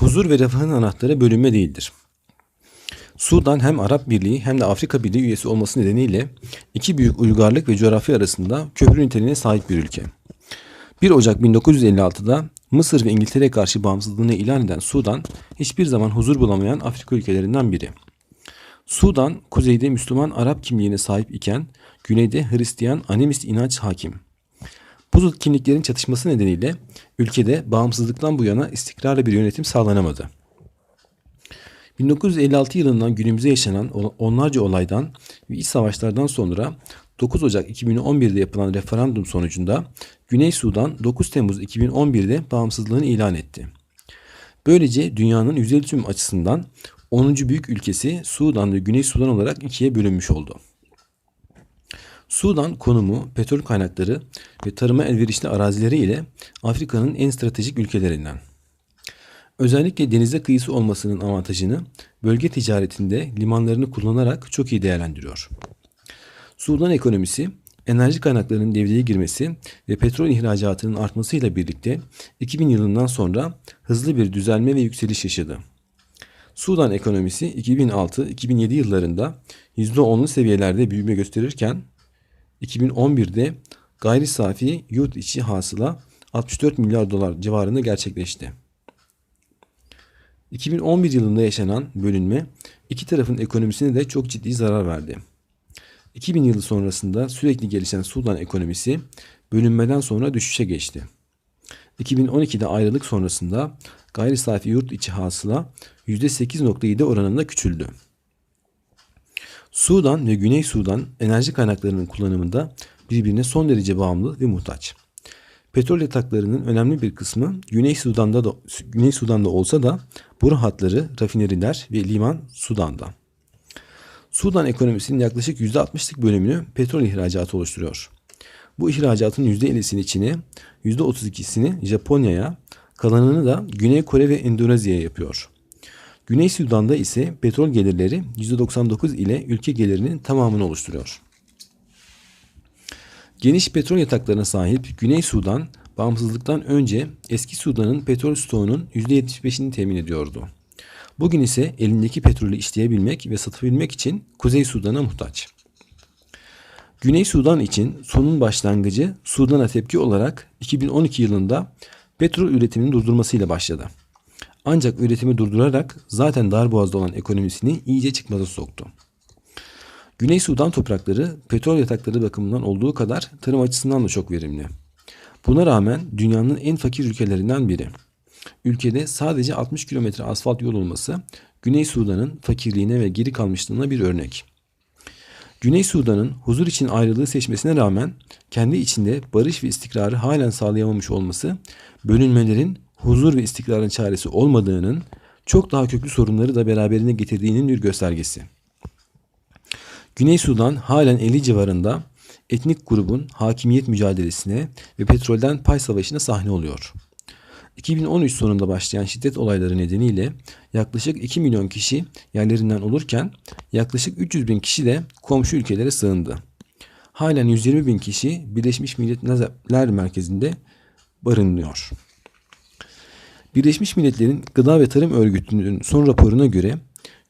Huzur ve refahın anahtarı bölünme değildir. Sudan hem Arap Birliği hem de Afrika Birliği üyesi olması nedeniyle iki büyük uygarlık ve coğrafya arasında köprü niteliğine sahip bir ülke. 1 Ocak 1956'da Mısır ve İngiltere'ye karşı bağımsızlığını ilan eden Sudan hiçbir zaman huzur bulamayan Afrika ülkelerinden biri. Sudan kuzeyde Müslüman Arap kimliğine sahip iken güneyde Hristiyan animist inanç hakim. Bu kimliklerin çatışması nedeniyle ülkede bağımsızlıktan bu yana istikrarlı bir yönetim sağlanamadı. 1956 yılından günümüze yaşanan onlarca olaydan ve iç savaşlardan sonra 9 Ocak 2011'de yapılan referandum sonucunda Güney Sudan 9 Temmuz 2011'de bağımsızlığını ilan etti. Böylece dünyanın yüzey tüm açısından 10. büyük ülkesi Sudan ve Güney Sudan olarak ikiye bölünmüş oldu. Sudan konumu, petrol kaynakları ve tarıma elverişli arazileri ile Afrika'nın en stratejik ülkelerinden. Özellikle denize kıyısı olmasının avantajını bölge ticaretinde limanlarını kullanarak çok iyi değerlendiriyor. Sudan ekonomisi enerji kaynaklarının devreye girmesi ve petrol ihracatının artmasıyla birlikte 2000 yılından sonra hızlı bir düzelme ve yükseliş yaşadı. Sudan ekonomisi 2006-2007 yıllarında %10'lu seviyelerde büyüme gösterirken 2011'de gayri safi yurt içi hasıla 64 milyar dolar civarında gerçekleşti. 2011 yılında yaşanan bölünme iki tarafın ekonomisine de çok ciddi zarar verdi. 2000 yılı sonrasında sürekli gelişen Sudan ekonomisi bölünmeden sonra düşüşe geçti. 2012'de ayrılık sonrasında gayri safi yurt içi hasıla %8.7 oranında küçüldü. Sudan ve Güney Sudan enerji kaynaklarının kullanımında birbirine son derece bağımlı ve muhtaç. Petrol yataklarının önemli bir kısmı Güney Sudan'da da Güney Sudan'da olsa da boru hatları, rafineriler ve liman Sudan'da. Sudan ekonomisinin yaklaşık %60'lık bölümünü petrol ihracatı oluşturuyor. Bu ihracatın %50'sini Çin'e, %32'sini Japonya'ya, kalanını da Güney Kore ve Endonezya'ya yapıyor. Güney Sudan'da ise petrol gelirleri %99 ile ülke gelirinin tamamını oluşturuyor. Geniş petrol yataklarına sahip Güney Sudan, bağımsızlıktan önce eski Sudan'ın petrol stoğunun %75'ini temin ediyordu. Bugün ise elindeki petrolü işleyebilmek ve satabilmek için Kuzey Sudan'a muhtaç. Güney Sudan için sonun başlangıcı Sudan'a tepki olarak 2012 yılında petrol üretimini durdurmasıyla başladı. Ancak üretimi durdurarak zaten darboğazda olan ekonomisini iyice çıkmaza soktu. Güney Sudan toprakları petrol yatakları bakımından olduğu kadar tarım açısından da çok verimli. Buna rağmen dünyanın en fakir ülkelerinden biri. Ülkede sadece 60 kilometre asfalt yol olması Güney Sudan'ın fakirliğine ve geri kalmışlığına bir örnek. Güney Sudan'ın huzur için ayrılığı seçmesine rağmen kendi içinde barış ve istikrarı halen sağlayamamış olması bölünmelerin huzur ve istikrarın çaresi olmadığının çok daha köklü sorunları da beraberine getirdiğinin bir göstergesi. Güney Sudan halen 50 civarında etnik grubun hakimiyet mücadelesine ve petrolden pay savaşına sahne oluyor. 2013 sonunda başlayan şiddet olayları nedeniyle yaklaşık 2 milyon kişi yerlerinden olurken yaklaşık 300 bin kişi de komşu ülkelere sığındı. Halen 120 bin kişi Birleşmiş Milletler Merkezi'nde barınıyor. Birleşmiş Milletler'in Gıda ve Tarım Örgütü'nün son raporuna göre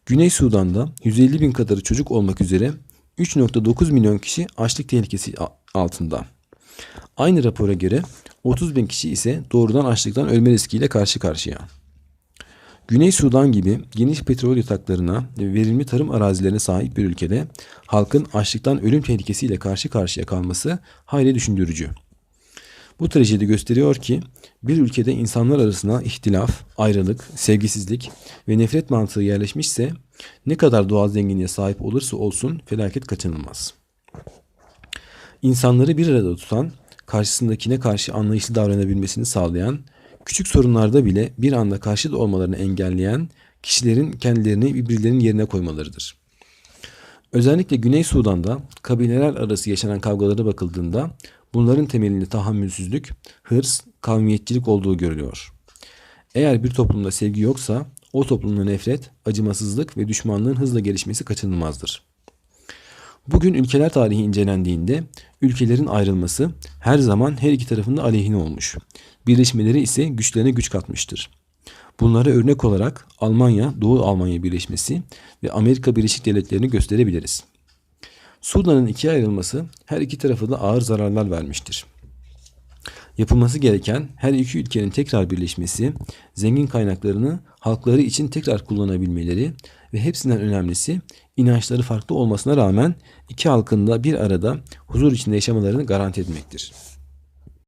Güney Sudan'da 150 bin kadarı çocuk olmak üzere 3.9 milyon kişi açlık tehlikesi altında. Aynı rapora göre 30 bin kişi ise doğrudan açlıktan ölme riskiyle karşı karşıya. Güney Sudan gibi geniş petrol yataklarına ve verimli tarım arazilerine sahip bir ülkede halkın açlıktan ölüm tehlikesiyle karşı karşıya kalması hayli düşündürücü. Bu trajedi gösteriyor ki bir ülkede insanlar arasına ihtilaf, ayrılık, sevgisizlik ve nefret mantığı yerleşmişse ne kadar doğal zenginliğe sahip olursa olsun felaket kaçınılmaz. İnsanları bir arada tutan, karşısındakine karşı anlayışlı davranabilmesini sağlayan, küçük sorunlarda bile bir anda karşıt olmalarını engelleyen kişilerin kendilerini birbirlerinin yerine koymalarıdır. Özellikle Güney Sudan'da kabileler arası yaşanan kavgalara bakıldığında bunların temelinde tahammülsüzlük, hırs, kavmiyetçilik olduğu görülüyor. Eğer bir toplumda sevgi yoksa o toplumda nefret, acımasızlık ve düşmanlığın hızla gelişmesi kaçınılmazdır. Bugün ülkeler tarihi incelendiğinde ülkelerin ayrılması her zaman her iki tarafında aleyhine olmuş. Birleşmeleri ise güçlerine güç katmıştır. Bunlara örnek olarak Almanya, Doğu Almanya birleşmesi ve Amerika Birleşik Devletleri'ni gösterebiliriz. Sudan'ın ikiye ayrılması her iki tarafı da ağır zararlar vermiştir. Yapılması gereken her iki ülkenin tekrar birleşmesi, zengin kaynaklarını halkları için tekrar kullanabilmeleri ve hepsinden önemlisi inançları farklı olmasına rağmen iki halkın da bir arada huzur içinde yaşamalarını garanti etmektir.